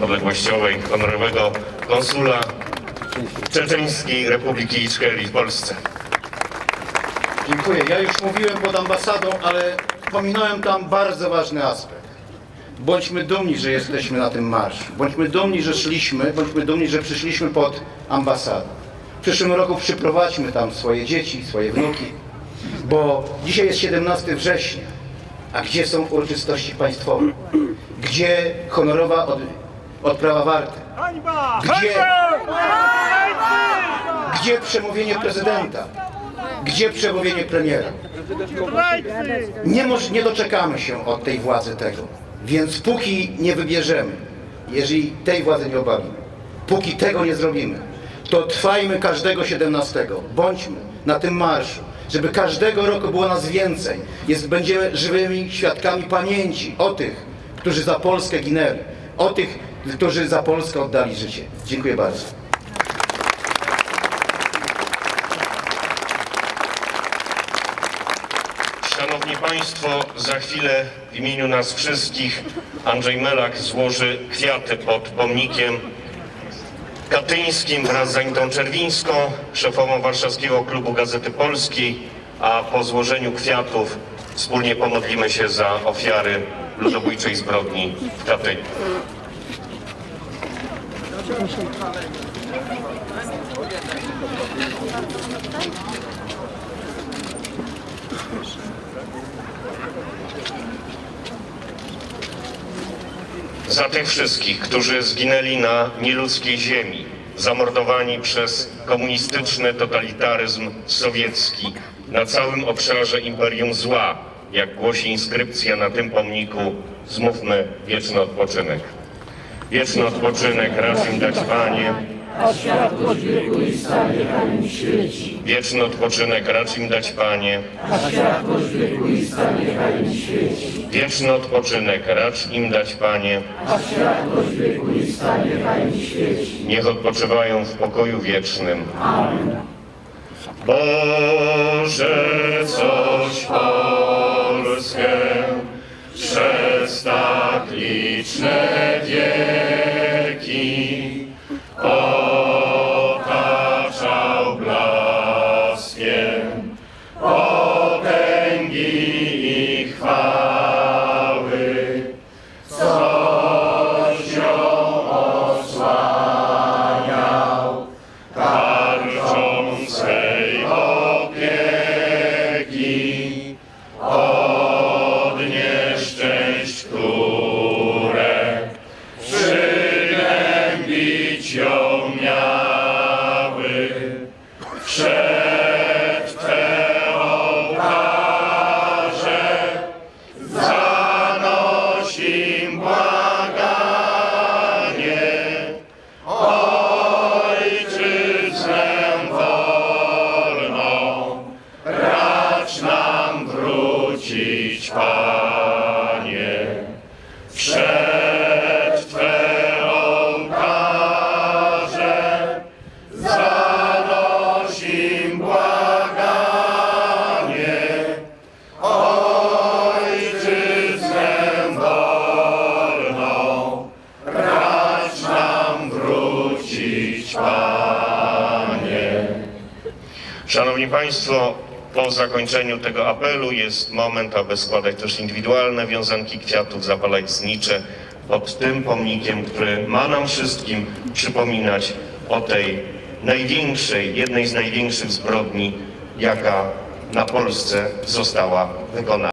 Podległościowej honorowego konsula Czeczeńskiej Republiki Iczkeli w Polsce. Dziękuję. Ja już mówiłem pod ambasadą, ale pominąłem tam bardzo ważny aspekt. Bądźmy dumni, że jesteśmy na tym marszu. Bądźmy dumni, że szliśmy, bądźmy dumni, że przyszliśmy pod ambasadę. W przyszłym roku przyprowadźmy tam swoje dzieci, swoje wnuki, bo dzisiaj jest 17 września. A gdzie są uroczystości państwowe? Gdzie honorowa od, odprawa warty? Gdzie, gdzie przemówienie prezydenta? Gdzie przemówienie premiera? Nie, moż, nie doczekamy się od tej władzy tego. Więc póki nie wybierzemy, jeżeli tej władzy nie obawimy, póki tego nie zrobimy, to trwajmy każdego 17. Bądźmy na tym marszu, żeby każdego roku było nas więcej. Jest, będziemy żywymi świadkami pamięci o tych, którzy za Polskę ginęli, o tych, którzy za Polskę oddali życie. Dziękuję bardzo. Szanowni Państwo, za chwilę w imieniu nas wszystkich Andrzej Melak złoży kwiaty pod pomnikiem katyńskim wraz z Anitą Czerwińską, szefową Warszawskiego Klubu Gazety Polskiej, a po złożeniu kwiatów wspólnie pomodlimy się za ofiary ludobójczej zbrodni w Katyniu. Za tych wszystkich, którzy zginęli na nieludzkiej ziemi, zamordowani przez komunistyczny totalitaryzm sowiecki na całym obszarze imperium zła, jak głosi inskrypcja na tym pomniku, zmówmy wieczny odpoczynek. Wieczny odpoczynek racz im dać Panie, a światłość wieku i stanie kamień świeci, wieczny odpoczynek racz im dać Panie, a światłość wieku i stanie kamień świeci, wieczny odpoczynek racz im dać Panie, a światłość wieku i stanie kamień świeci. niech odpoczywają w pokoju wiecznym. Amen. Boże, coś Polskę przez liczne wieki otaczał blaskiem potęgi racz nam wrócić, Panie. Przed Twe ołtarze zanosim błaganie, Ojczyznę wolną, racz nam wrócić, Panie. Szanowni Państwo, po zakończeniu tego apelu jest moment, aby składać też indywidualne wiązanki kwiatów, zapalać znicze pod tym pomnikiem, który ma nam wszystkim przypominać o tej największej, jednej z największych zbrodni, jaka na Polsce została wykonana.